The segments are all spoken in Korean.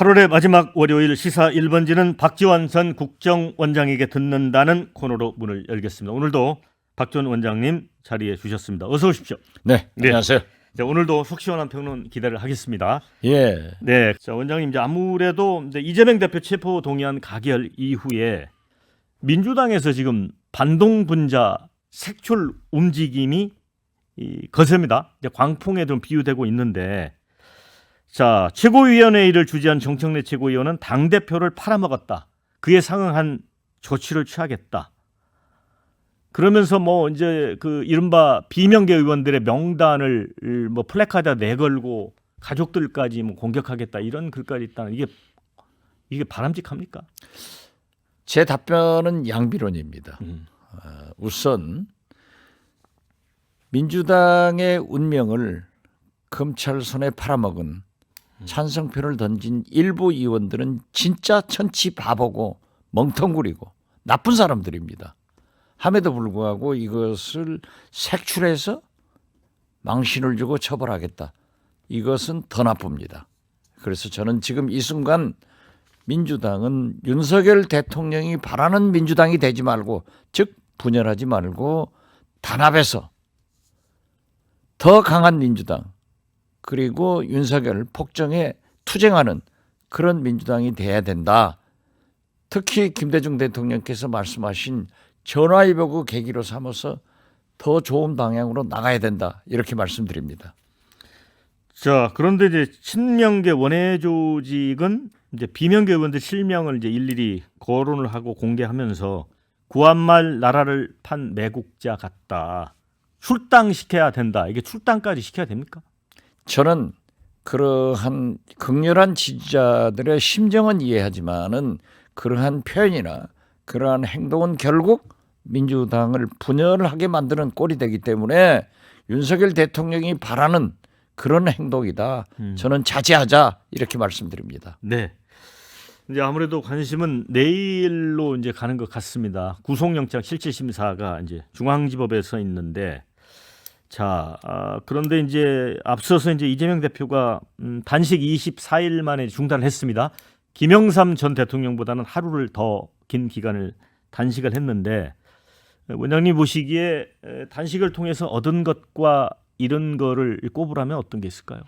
8월의 마지막 월요일 시사 1번지는 박지원 전 국정원장에게 듣는다는 코너로 문을 열겠습니다. 오늘도 박지원 원장님 자리해 주셨습니다. 어서 오십시오. 네, 네. 안녕하세요. 자, 오늘도 속 시원한 평론 기대를 하겠습니다. 예, 네, 자 원장님 이제 아무래도 이제 이재명 대표 체포 동의안 가결 이후에 민주당에서 지금 반동 분자 색출 움직임이 이, 거셉니다. 이제 광풍에 좀 비유되고 있는데 자 최고위원회 의를 주재한 정청래 최고위원은 당 대표를 팔아먹었다. 그에 상응한 조치를 취하겠다. 그러면서 뭐 이제 그 이른바 비명계 의원들의 명단을 뭐 플래카드 내걸고 가족들까지 뭐 공격하겠다 이런 글까지 있다는 이게 이게 바람직합니까? 제 답변은 양비론입니다. 음. 어, 우선 민주당의 운명을 검찰 손에 팔아먹은 찬성표를 던진 일부 의원들은 진짜 천치 바보고 멍텅구리고 나쁜 사람들입니다. 함에도 불구하고 이것을 색출해서 망신을 주고 처벌하겠다. 이것은 더 나쁩니다. 그래서 저는 지금 이 순간 민주당은 윤석열 대통령이 바라는 민주당이 되지 말고 즉 분열하지 말고 단합해서 더 강한 민주당 그리고 윤석열 폭정에 투쟁하는 그런 민주당이 돼야 된다. 특히 김대중 대통령께서 말씀하신 전화위복을 계기로 삼아서 더 좋은 방향으로 나가야 된다. 이렇게 말씀드립니다. 자 그런데 이제 친명계 원외 조직은 이제 비명계 의원들 실명을 이제 일일이 거론을 하고 공개하면서 구한말 나라를 판 매국자 같다. 출당시켜야 된다. 이게 출당까지 시켜야 됩니까? 저는 그러한 극렬한 지지자들의 심정은 이해하지만은 그러한 표현이나 그러한 행동은 결국 민주당을 분열하게 만드는 꼴이 되기 때문에 윤석열 대통령이 바라는 그런 행동이다. 저는 자제하자 이렇게 말씀드립니다. 네. 이제 아무래도 관심은 내일로 이제 가는 것 같습니다. 구속영장 실질 심사가 이제 중앙지법에서 있는데 자 아, 그런데 이제 앞서서 이제 이재명 대표가 음, 단식 24일 만에 중단을 했습니다. 김영삼 전 대통령보다는 하루를 더 긴 기간을 단식을 했는데 원장님 보시기에 에, 단식을 통해서 얻은 것과 잃은 거를 꼽으라면 어떤 게 있을까요?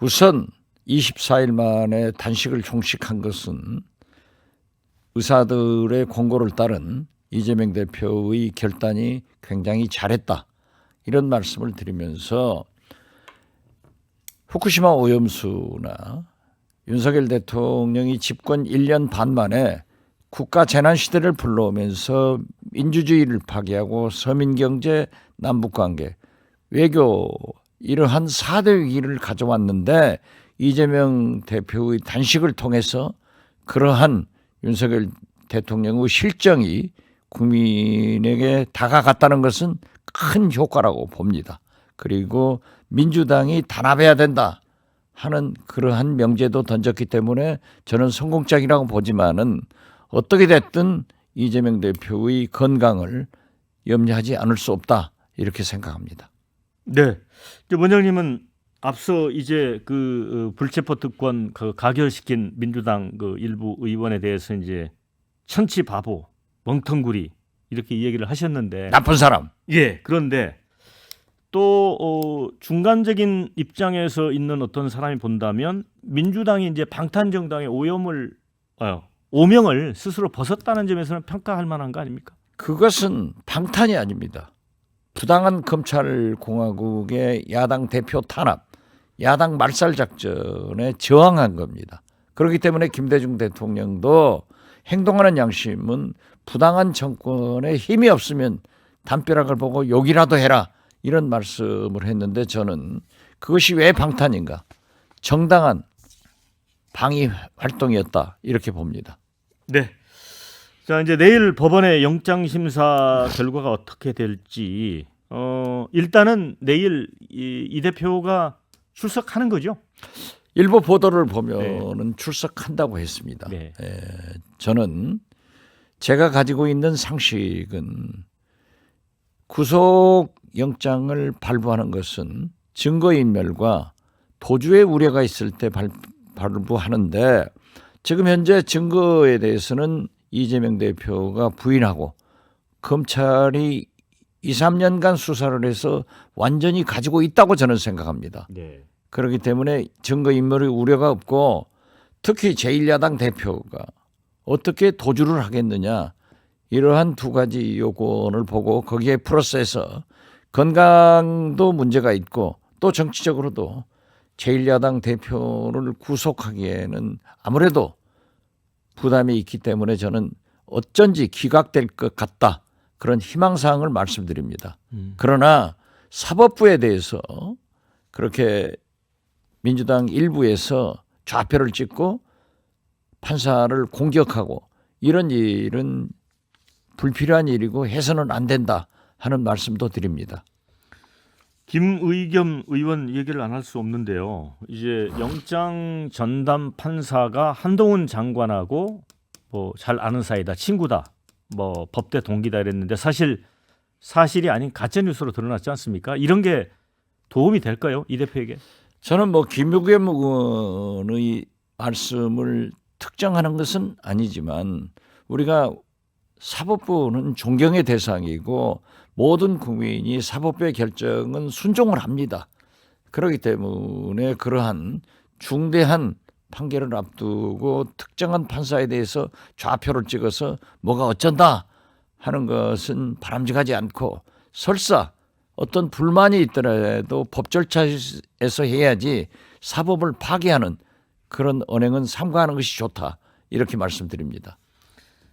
우선 24일 만에 단식을 종식한 것은 의사들의 권고를 따른 이재명 대표의 결단이 굉장히 잘했다. 이런 말씀을 드리면서 후쿠시마 오염수나 윤석열 대통령이 집권 1년 반 만에 국가 재난 시대를 불러오면서 민주주의를 파괴하고 서민 경제, 남북 관계, 외교 이러한 4대 위기를 가져왔는데 이재명 대표의 단식을 통해서 그러한 윤석열 대통령의 실정이 국민에게 다가갔다는 것은 큰 효과라고 봅니다. 그리고 민주당이 단합해야 된다 하는 그러한 명제도 던졌기 때문에 저는 성공적이라고 보지만은 어떻게 됐든 이재명 대표의 건강을 염려하지 않을 수 없다 이렇게 생각합니다. 네. 원장님은 앞서 이제 그 어, 불체포 특권 그 가결시킨 민주당 그 일부 의원에 대해서 이제 천치 바보, 멍텅구리 이렇게 이야기를 하셨는데 나쁜 사람. 예. 그런데 또 어, 중간적인 입장에서 있는 어떤 사람이 본다면 민주당이 이제 방탄 정당의 오염을 어, 오명을 스스로 벗었다는 점에서는 평가할 만한 거 아닙니까? 그것은 방탄이 아닙니다. 부당한 검찰 공화국의 야당 대표 탄압, 야당 말살 작전에 저항한 겁니다. 그렇기 때문에 김대중 대통령도 행동하는 양심은 부당한 정권에 힘이 없으면 담벼락을 보고 욕이라도 해라 이런 말씀을 했는데 저는 그것이 왜 방탄인가? 정당한 방위 활동이었다 이렇게 봅니다. 네. 자 이제 내일 법원의 영장 심사 결과가 어떻게 될지 어 일단은 내일 이, 이 대표가 출석하는 거죠. 일부 보도를 보면은 출석한다고 했습니다. 네. 에, 저는 제가 가지고 있는 상식은 구속 영장을 발부하는 것은 증거인멸과 도주의 우려가 있을 때 발, 발부하는데 지금 현재 증거에 대해서는 이재명 대표가 부인하고 검찰이 2, 3년간 수사를 해서 완전히 가지고 있다고 저는 생각합니다. 네. 그렇기 때문에 증거 인멸의 우려가 없고 특히 제1야당 대표가 어떻게 도주를 하겠느냐 이러한 두 가지 요건을 보고 거기에 플러스해서 건강도 문제가 있고 또 정치적으로도 제1야당 대표를 구속하기에는 아무래도 부담이 있기 때문에 저는 어쩐지 기각될 것 같다 그런 희망사항을 말씀드립니다. 음. 그러나 사법부에 대해서 그렇게 민주당 일부에서 좌표를 찍고 판사를 공격하고 이런 일은 불필요한 일이고 해서는 안 된다 하는 말씀도 드립니다. 김의겸 의원 얘기를 안 할 수 없는데요. 이제 영장 전담 판사가 한동훈 장관하고 뭐 잘 아는 사이다, 친구다, 뭐 법대 동기다 이랬는데 사실 사실이 아닌 가짜 뉴스로 드러났지 않습니까? 이런 게 도움이 될까요, 이 대표에게? 저는 뭐 김의겸 의원의 말씀을 특정하는 것은 아니지만 우리가 사법부는 존경의 대상이고 모든 국민이 사법부의 결정은 순종을 합니다. 그렇기 때문에 그러한 중대한 판결을 앞두고 특정한 판사에 대해서 좌표를 찍어서 뭐가 어쩐다 하는 것은 바람직하지 않고 설사 어떤 불만이 있더라도 법 절차에서 해야지 사법을 파괴하는 그런 언행은 삼가하는 것이 좋다 이렇게 말씀드립니다.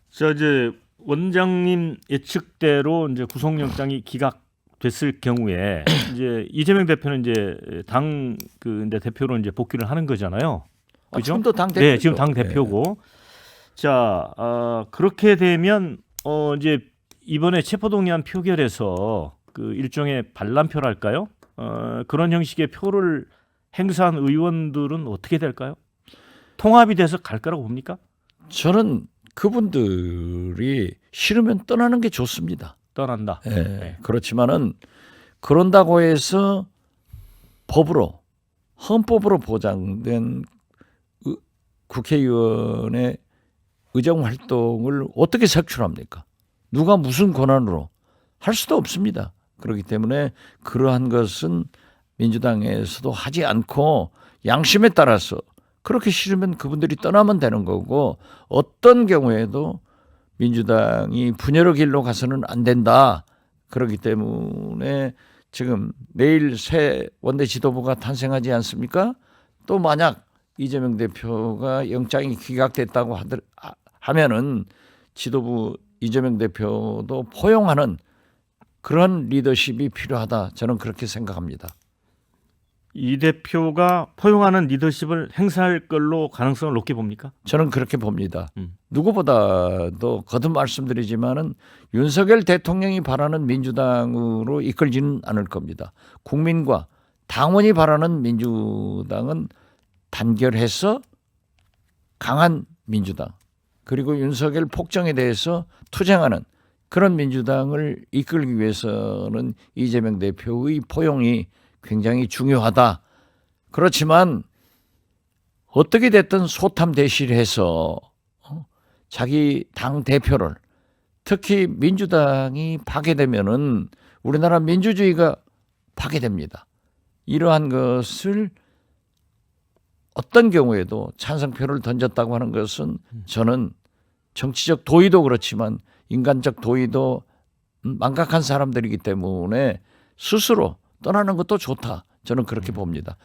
자 이제 원장님 예측대로 이제 구속영장이 기각됐을 경우에 이제 이재명 대표는 이제 당그 대표로 이제 복귀를 하는 거잖아요. 아, 그죠? 지금도 당 대표. 네, 지금 당 대표고. 자, 어, 그렇게 되면 어 이제 이번에 체포동의안 표결에서 그 일종의 반란표랄까요? 어, 그런 형식의 표를 행사한 의원들은 어떻게 될까요? 통합이 돼서 갈 거라고 봅니까? 저는 그분들이 싫으면 떠나는 게 좋습니다. 떠난다. 예, 네. 그렇지만은 그런다고 해서 법으로 헌법으로 보장된 의- 국회의원의 의정 활동을 어떻게 색출합니까? 누가 무슨 권한으로 할 수도 없습니다. 그렇기 때문에 그러한 것은 민주당에서도 하지 않고 양심에 따라서 그렇게 싫으면 그분들이 떠나면 되는 거고 어떤 경우에도 민주당이 분열의 길로 가서는 안 된다. 그렇기 때문에 지금 내일 새 원내 지도부가 탄생하지 않습니까? 또 만약 이재명 대표가 영장이 기각됐다고 하더, 하- 하면은 지도부 이재명 대표도 포용하는 그런 리더십이 필요하다. 저는 그렇게 생각합니다. 이 대표가 포용하는 리더십을 행사할 걸로 가능성을 높게 봅니까? 저는 그렇게 봅니다. 음. 누구보다도 거듭 말씀드리지만은 윤석열 대통령이 바라는 민주당으로 이끌지는 않을 겁니다. 국민과 당원이 바라는 민주당은 단결해서 강한 민주당 그리고 윤석열 폭정에 대해서 투쟁하는 그런 민주당을 이끌기 위해서는 이재명 대표의 포용이 굉장히 중요하다. 그렇지만 어떻게 됐든 소탐 대실해서 어? 자기 당 대표를 특히 민주당이 파괴되면은 우리나라 민주주의가 파괴됩니다. 이러한 것을 어떤 경우에도 찬성표를 던졌다고 하는 것은 저는 정치적 도의도 그렇지만 인간적 도의도 음, 망각한 사람들이기 때문에 스스로 떠나는 것도 좋다. 저는 그렇게 봅니다.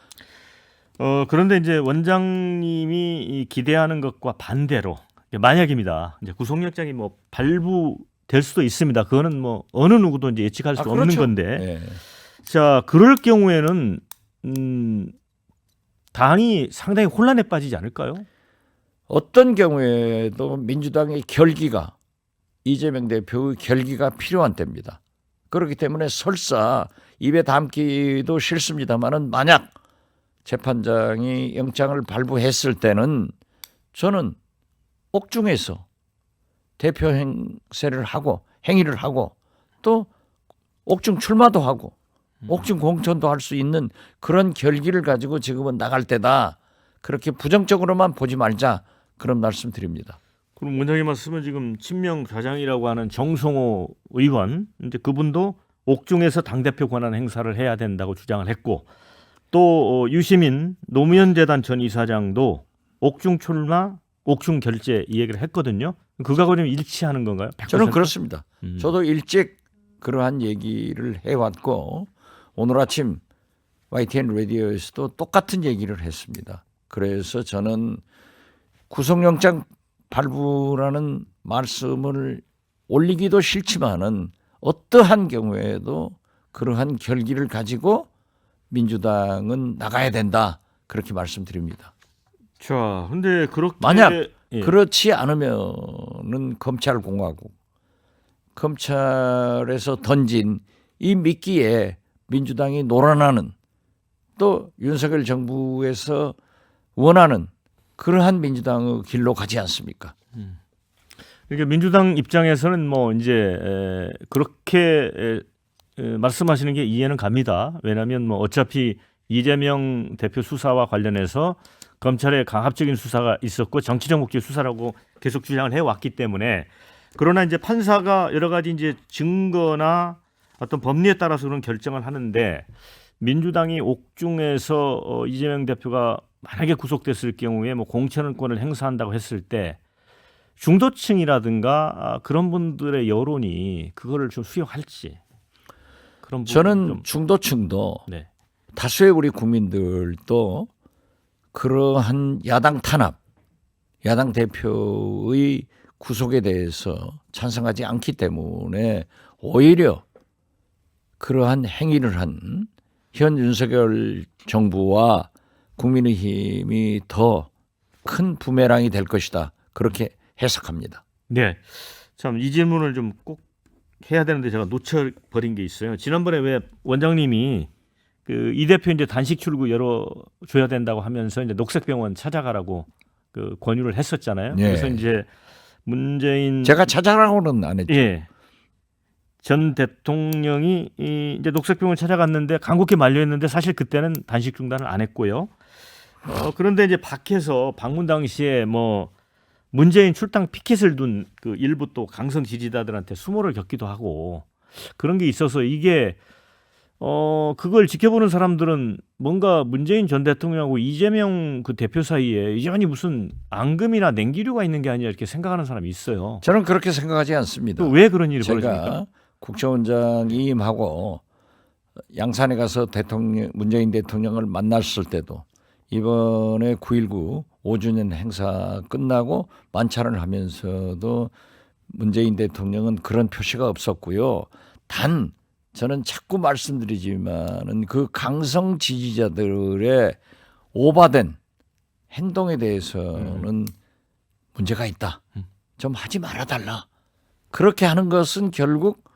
어 그런데 이제 원장님이 이 기대하는 것과 반대로 만약입니다. 이제 구속영장이 뭐 발부될 수도 있습니다. 그거는 뭐 어느 누구도 이제 예측할 수 아, 없는 그렇죠. 건데. 예. 자 그럴 경우에는 음, 당이 상당히 혼란에 빠지지 않을까요? 어떤 경우에도 민주당의 결기가 이재명 대표의 결기가 필요한 때입니다. 그렇기 때문에 설사 입에 담기도 싫습니다만은 만약 재판장이 영장을 발부했을 때는 저는 옥중에서 대표 행세를 하고 행위를 하고 또 옥중 출마도 하고 옥중 공천도 할 수 있는 그런 결기를 가지고 지금은 나갈 때다. 그렇게 부정적으로만 보지 말자. 그런 말씀 드립니다. 그럼 원장님 말씀은 지금 친명 좌장이라고 하는 정성호 의원 이제 그분도 옥중에서 당 대표 권한 행사를 해야 된다고 주장을 했고 또 어, 유시민 노무현 재단 전 이사장도 옥중 출마, 옥중 결재 이 얘기를 했거든요. 그거하고 좀 일치하는 건가요? 100%? 저는 그렇습니다. 음. 저도 일찍 그러한 얘기를 해왔고 오늘 아침 YTN 라디오에서도 똑같은 얘기를 했습니다. 그래서 저는 구속영장 발부라는 말씀을 올리기도 싫지만은 어떠한 경우에도 그러한 결기를 가지고 민주당은 나가야 된다 그렇게 말씀드립니다. 자, 근데 그렇게 만약 예. 그렇지 않으면은 검찰 공화국 검찰에서 던진 이 미끼에 민주당이 놀아나는 또 윤석열 정부에서 원하는 그러한 민주당의 길로 가지 않습니까? 이게 민주당 입장에서는 뭐 이제 에, 그렇게 말씀하시는 게 이해는 갑니다. 왜냐하면 뭐 어차피 이재명 대표 수사와 관련해서 검찰의 강압적인 수사가 있었고 정치적 목적 수사라고 계속 주장을 해왔기 때문에 그러나 이제 판사가 여러 가지 이제 증거나 어떤 법리에 따라서 그런 결정을 하는데 민주당이 옥중에서 어, 이재명 대표가 만약에 구속됐을 경우에 뭐 공천권을 행사한다고 했을 때 중도층이라든가 아, 그런 분들의 여론이 그거를 좀 수용할지 그런 저는 좀, 중도층도 네. 다수의 우리 국민들도 그러한 야당 탄압, 야당 대표의 구속에 대해서 찬성하지 않기 때문에 오히려 그러한 행위를 한 현 윤석열 정부와 국민의힘이 더 큰 부메랑이 될 것이다. 그렇게 해석합니다. 네. 참 이 질문을 좀 꼭 해야 되는데 제가 놓쳐 버린 게 있어요. 지난번에 왜 원장님이 그 이 대표 이제 단식 출구 열어 줘야 된다고 하면서 이제 녹색병원 찾아가라고 그 권유를 했었잖아요. 네. 그래서 이제 문재인 제가 찾아라고는 안 했죠. 예. 전 대통령이 이 이제 녹색병을 찾아갔는데 간곡히 만류했는데 사실 그때는 단식 중단을 안 했고요. 어, 그런데 이제 밖에서 방문 당시에 뭐 문재인 출당 피켓을 둔 그 일부 또 강성 지지자들한테 수모를 겪기도 하고 그런 게 있어서 이게 어 그걸 지켜보는 사람들은 뭔가 문재인 전 대통령하고 이재명 그 대표 사이에 이전이 무슨 앙금이나 냉기류가 있는 게 아니라 이렇게 생각하는 사람이 있어요. 저는 그렇게 생각하지 않습니다. 또 왜 그런 일이 벌어집니까? 국정원장 이임하고 양산에 가서 대통령 문재인 대통령을 만났을 때도 이번에 9.19 5주년 행사 끝나고 만찬을 하면서도 문재인 대통령은 그런 표시가 없었고요. 단 저는 자꾸 말씀드리지만은 그 강성 지지자들의 오바된 행동에 대해서는 문제가 있다. 좀 하지 말아 달라. 그렇게 하는 것은 결국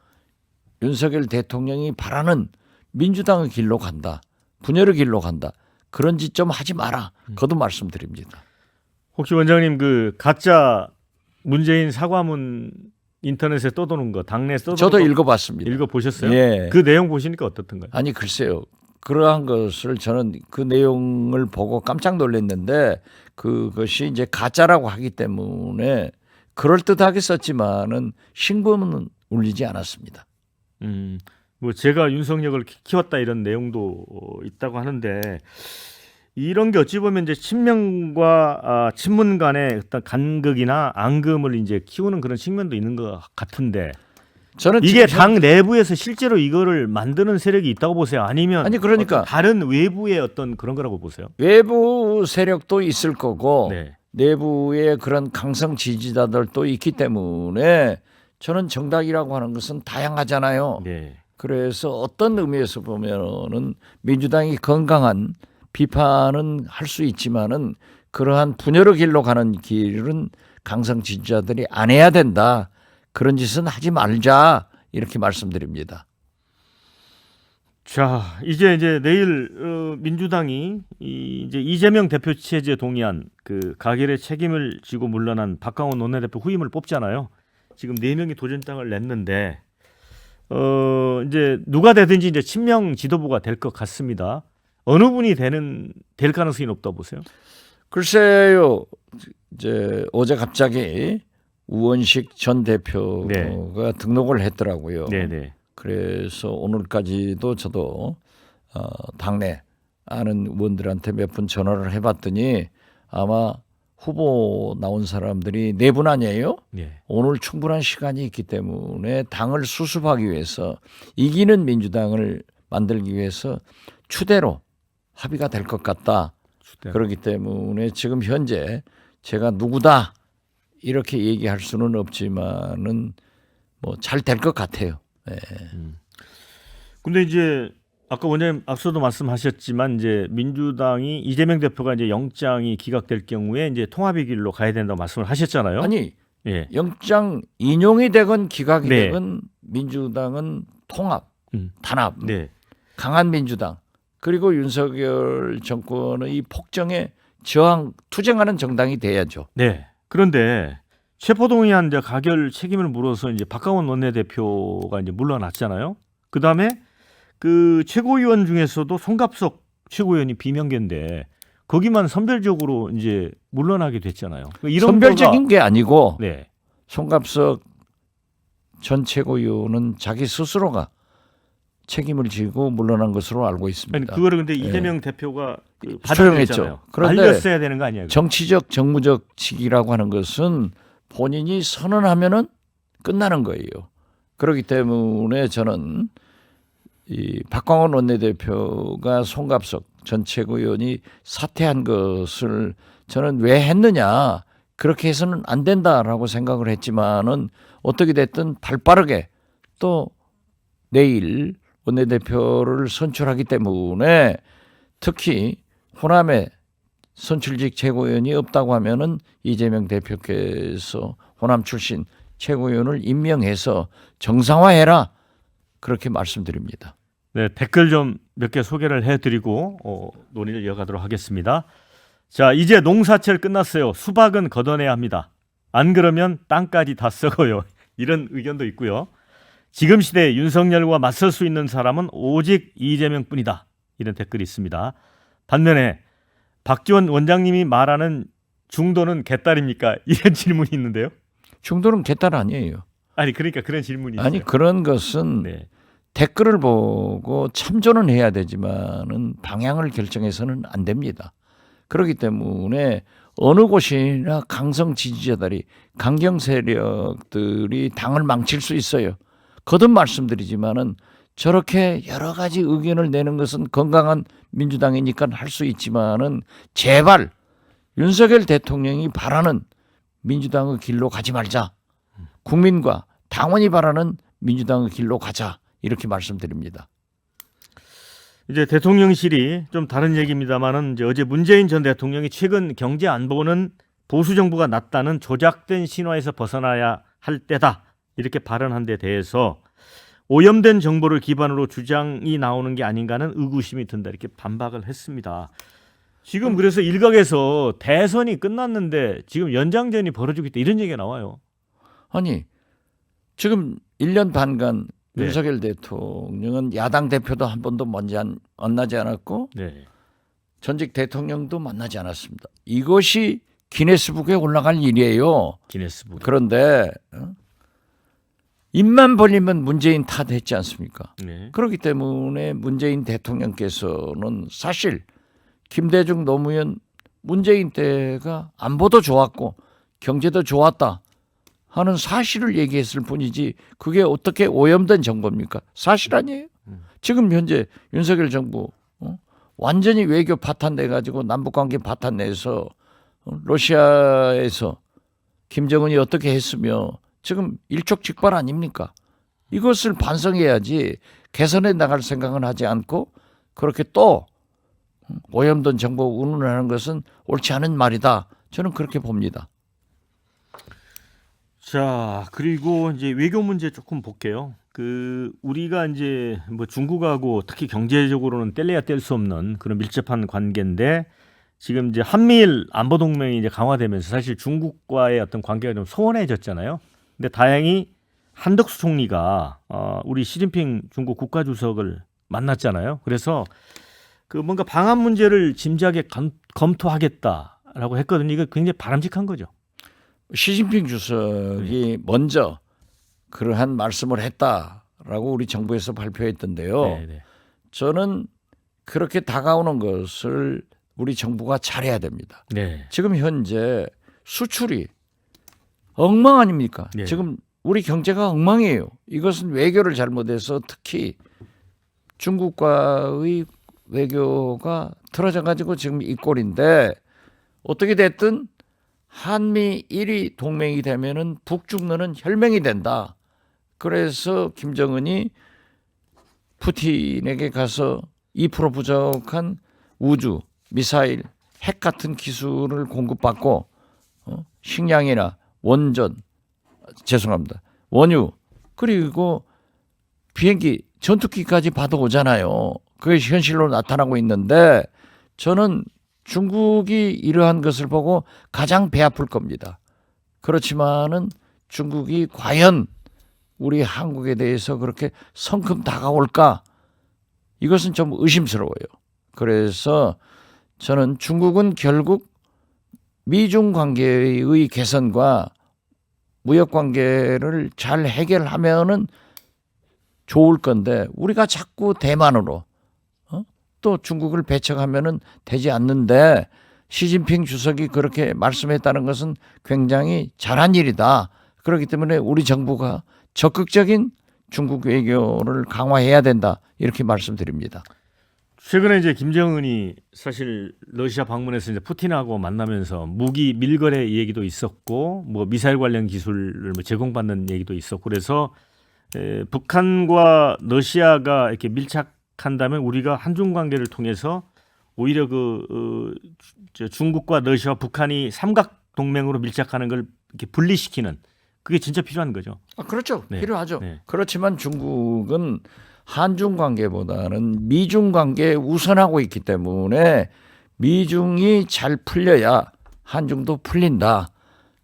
윤석열 대통령이 바라는 민주당의 길로 간다. 분열의 길로 간다. 그런 짓좀 하지 마라. 그것도 말씀드립니다. 혹시 원장님 그 가짜 문재인 사과문 인터넷에 떠도는 거 당내 떠도는 저도 거 읽어봤습니다. 읽어 보셨어요? 예. 그 내용 보시니까 어떻던가요? 아니 글쎄요. 그러한 것을 저는 그 내용을 보고 깜짝 놀랐는데 그것이 이제 가짜라고 하기 때문에 그럴 듯하게 썼지만은 신고는 울리지 않았습니다. 음, 뭐 제가 윤석열을 키- 키웠다 이런 내용도 어, 있다고 하는데 이런 게 어찌 보면 이제 친명과 아, 친문 간의 어떤 간극이나 앙금을 이제 키우는 그런 측면도 있는 것 같은데 저는 이게 지금 당 내부에서 실제로 이거를 만드는 세력이 있다고 보세요? 아니면 아니, 그러니까. 어떤 다른 외부의 어떤 그런 거라고 보세요? 외부 세력도 있을 거고 네. 내부에 그런 강성 지지자들도 있기 때문에 저는 정당이라고 하는 것은 다양하잖아요. 네. 그래서 어떤 의미에서 보면은 민주당이 건강한 비판은 할 수 있지만은 그러한 분열의 길로 가는 길은 강성 지지자들이 안 해야 된다. 그런 짓은 하지 말자. 이렇게 말씀드립니다. 자, 이제 이제 내일 어, 민주당이 이, 이제 이재명 대표 체제 동의안 그 가결의 책임을 지고 물러난 박강원 원내대표 후임을 뽑잖아요. 지금 네 명이 도전장을 냈는데 어 이제 누가 되든지 이제 친명 지도부가 될 것 같습니다. 어느 분이 되는 될 가능성이 높다 보세요? 글쎄요. 이제 어제 갑자기 우원식 전 대표가 네. 등록을 했더라고요. 네네. 그래서 오늘까지도 저도 어, 당내 아는 의원들한테 몇 분 전화를 해봤더니 아마 후보 나온 사람들이 네 분 아니에요? 네. 오늘 충분한 시간이 있기 때문에 당을 수습하기 위해서 이기는 민주당을 만들기 위해서 추대로 합의가 될 것 같다. 네. 그렇기 때문에 지금 현재 제가 누구다 이렇게 얘기할 수는 없지만은 뭐 잘 될 것 같아요. 예. 근데 이제 아까 원장님 앞서도 말씀하셨지만 이제 민주당이 이재명 대표가 이제 영장이 기각될 경우에 이제 통합의 길로 가야 된다고 말씀을 하셨잖아요. 아니 예. 영장 인용이 되건 기각이 네. 되건 민주당은 통합, 음. 단합, 네. 강한 민주당 그리고 윤석열 정권의 이 폭정에 저항 투쟁하는 정당이 돼야죠. 네. 그런데 체포동의안 이제 가결 책임을 물어서 이제 박강원 원내대표가 이제 물러났잖아요. 그 다음에 그 최고위원 중에서도 송갑석 최고위원이 비명계인데 거기만 선별적으로 이제 물러나게 됐잖아요. 이런 선별적인 거가- 게 아니고 네. 송갑석 전 최고위원은 자기 스스로가 책임을 지고 물러난 것으로 알고 아니 있습니다. 그거를 근데 이재명 대표가 그 네. 수용했죠. 받아들였잖아요. 그런데 알렸어야 되는 거 아니에요? 정치적 정무적 직이라고 하는 것은 본인이 선언하면은 끝나는 거예요. 그렇기 때문에 저는 이 박광원 원내대표가 송갑석 전 최고위원이 사퇴한 것을 저는 왜 했느냐 그렇게 해서는 안 된다라고 생각을 했지만은 어떻게 됐든 발빠르게 또 내일 원내대표를 선출하기 때문에 특히 호남에 선출직 최고위원이 없다고 하면은 이재명 대표께서 호남 출신 최고위원을 임명해서 정상화해라 그렇게 말씀드립니다. 네, 댓글 좀 몇 개 소개를 해드리고 어, 논의를 이어가도록 하겠습니다. 자, 이제 농사철 끝났어요. 수박은 걷어내야 합니다. 안 그러면 땅까지 다 썩어요. 이런 의견도 있고요. 지금 시대에 윤석열과 맞설 수 있는 사람은 오직 이재명뿐이다. 이런 댓글이 있습니다. 반면에 박지원 원장님이 말하는 중도는 개딸입니까? 이런 질문이 있는데요. 중도는 개딸 아니에요. 아니 그러니까 그런 질문이 있어요. 아니 그런 것은 네. 댓글을 보고 참조는 해야 되지만은 방향을 결정해서는 안 됩니다. 그렇기 때문에 어느 곳이나 강성 지지자들이 강경 세력들이 당을 망칠 수 있어요. 거듭 말씀드리지만은 저렇게 여러 가지 의견을 내는 것은 건강한 민주당이니까 할 수 있지만은 제발 윤석열 대통령이 바라는 민주당의 길로 가지 말자. 국민과 당원이 바라는 민주당의 길로 가자. 이렇게 말씀드립니다. 이제 대통령실이 좀 다른 얘기입니다만은 이제 어제 문재인 전 대통령이 최근 경제 안보는 보수 정부가 낫다는 조작된 신화에서 벗어나야 할 때다 이렇게 발언한 데 대해서 오염된 정보를 기반으로 주장이 나오는 게 아닌가는 의구심이 든다 이렇게 반박을 했습니다. 지금 그래서 일각에서 대선이 끝났는데 지금 연장전이 벌어지고 있다 이런 얘기가 나와요. 아니 지금 1년 반간 네. 윤석열 대통령은 야당 대표도 한 번도 먼저 안- 만나지 않았고 네. 전직 대통령도 만나지 않았습니다. 이것이 기네스북에 올라갈 일이에요. 기네스북. 그런데 어? 입만 벌리면 문재인 탓했지 않습니까? 네. 그렇기 때문에 문재인 대통령께서는 사실 김대중 노무현 문재인 때가 안보도 좋았고 경제도 좋았다 하는 사실을 얘기했을 뿐이지 그게 어떻게 오염된 정보입니까? 사실 아니에요. 지금 현재 윤석열 정부 어? 완전히 외교 파탄내 가지고 남북 관계 파탄내서 어? 러시아에서 김정은이 어떻게 했으며 지금 일촉즉발 아닙니까? 이것을 반성해야지 개선해 나갈 생각은 하지 않고 그렇게 또 오염된 정보 운운하는 것은 옳지 않은 말이다. 저는 그렇게 봅니다. 자 그리고 이제 외교 문제 조금 볼게요. 그 우리가 이제 뭐 중국하고 특히 경제적으로는 뗄래야 뗄 수 없는 그런 밀접한 관계인데 지금 이제 한미일 안보 동맹이 이제 강화되면서 사실 중국과의 어떤 관계가 좀 소원해졌잖아요. 근데 다행히 한덕수 총리가 어, 우리 시진핑 중국 국가 주석을 만났잖아요. 그래서 그 뭔가 방한 문제를 진지하게 검, 검토하겠다. 된다라고 했거든요. 이거 굉장히 바람직한 거죠. 시진핑 주석이 먼저 그러한 말씀을 했다라고 우리 정부에서 발표했던데요. 네, 네. 저는 그렇게 다가오는 것을 우리 정부가 잘해야 됩니다. 네. 지금 현재 수출이 엉망 아닙니까? 네. 지금 우리 경제가 엉망이에요. 이것은 외교를 잘못해서 특히 중국과의 외교가 틀어져 가지고 지금 이 꼴인데 어떻게 됐든 한미 1위 동맹이 되면은 북중러는 혈맹이 된다. 그래서 김정은이 푸틴에게 가서 2% 부족한 우주, 미사일, 핵 같은 기술을 공급받고 어? 식량이나 원전, 죄송합니다. 원유 그리고 비행기, 전투기까지 받아오잖아요. 그게 현실로 나타나고 있는데 저는 중국이 이러한 것을 보고 가장 배 아플 겁니다. 그렇지만은 중국이 과연 우리 한국에 대해서 그렇게 성큼 다가올까? 이것은 좀 의심스러워요. 그래서 저는 중국은 결국 미중 관계의 개선과 무역 관계를 잘 해결하면은 좋을 건데 우리가 자꾸 대만으로 어? 또 중국을 배척하면은 되지 않는데 시진핑 주석이 그렇게 말씀했다는 것은 굉장히 잘한 일이다. 그렇기 때문에 우리 정부가 적극적인 중국 외교를 강화해야 된다. 이렇게 말씀드립니다. 최근에 이제 김정은이 사실 러시아 방문해서 이제 푸틴하고 만나면서 무기 밀거래 얘기도 있었고 뭐 미사일 관련 기술을 뭐 제공받는 얘기도 있었고 그래서 에, 북한과 러시아가 이렇게 밀착 한다면 우리가 한중 관계를 통해서 오히려 그 어, 저 중국과 러시아, 북한이 삼각 동맹으로 밀착하는 걸 이렇게 분리시키는 그게 진짜 필요한 거죠. 아, 그렇죠. 네. 필요하죠. 네. 그렇지만 중국은 한중 관계보다는 미중 관계에 우선하고 있기 때문에 미중이 잘 풀려야 한중도 풀린다.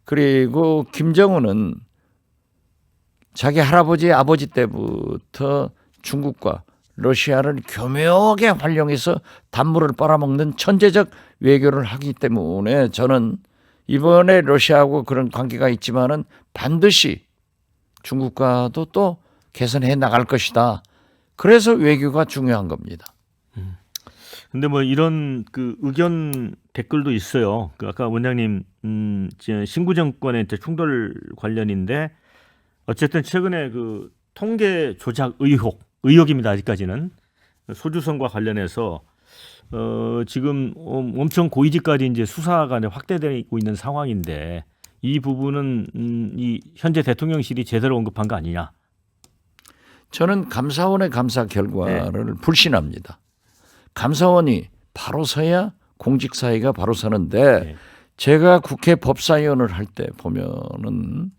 그리고 김정은은 자기 할아버지 아버지 때부터 중국과 러시아를 교묘하게 활용해서 단물을 빨아먹는 천재적 외교를 하기 때문에 저는 이번에 러시아하고 그런 관계가 있지만은 반드시 중국과도 또 개선해 나갈 것이다. 그래서 외교가 중요한 겁니다. 근데 뭐 이런 그 의견 댓글도 있어요. 그 아까 원장님 음 신구 정권의 충돌 관련인데 어쨌든 최근에 그 통계 조작 의혹 의혹입니다 아직까지는 소주성과 관련해서 어 지금 엄- 엄청 고위직까지 이제 수사가 이제 확대되고 있는 상황인데 이 부분은 음 이 현재 대통령실이 제대로 언급한 거 아니냐? 저는 감사원의 감사 결과를 불신합니다. 감사원이 바로 서야 공직 사회가 바로 서는데 네. 제가 국회 법사위원을 할 때 보면은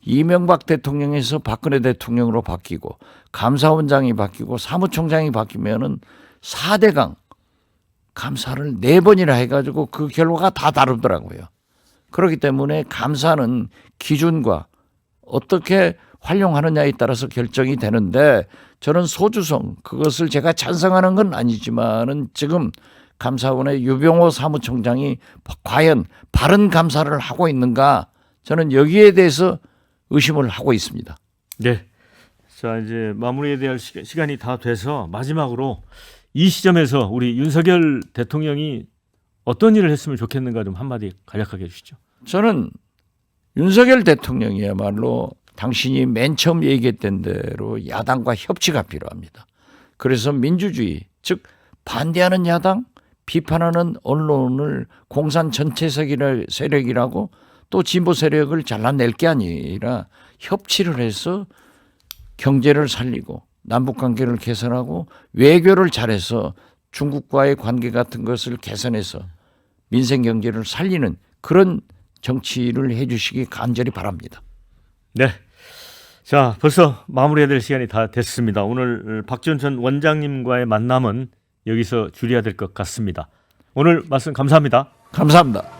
이명박 대통령에서 박근혜 대통령으로 바뀌고 감사원장이 바뀌고 사무총장이 바뀌면은 4대강 감사를 네 번이나 해가지고 그 결과가 다 다르더라고요. 그렇기 때문에 감사는 기준과 어떻게 활용하느냐에 따라서 결정이 되는데 저는 소주성 그것을 제가 찬성하는 건 아니지만은 지금 감사원의 유병호 사무총장이 과연 바른 감사를 하고 있는가 저는 여기에 대해서 의심을 하고 있습니다. 네. 자 이제 마무리에 대한 시간, 시간이 다 돼서 마지막으로 이 시점에서 우리 윤석열 대통령이 어떤 일을 했으면 좋겠는가 좀 한마디 간략하게 해주시죠. 저는 윤석열 대통령이야말로 당신이 맨 처음 얘기했던 대로 야당과 협치가 필요합니다. 그래서 민주주의, 즉 반대하는 야당, 비판하는 언론을 공산 전체 세력이라- 세력이라고 또 진보 세력을 잘라낼 게 아니라 협치를 해서 경제를 살리고 남북 관계를 개선하고 외교를 잘해서 중국과의 관계 같은 것을 개선해서 민생 경제를 살리는 그런 정치를 해 주시기 간절히 바랍니다. 네. 자 벌써 마무리해야 될 시간이 다 됐습니다. 오늘 박지원 전 원장님과의 만남은 여기서 줄여야 될 것 같습니다. 오늘 말씀 감사합니다. 감사합니다.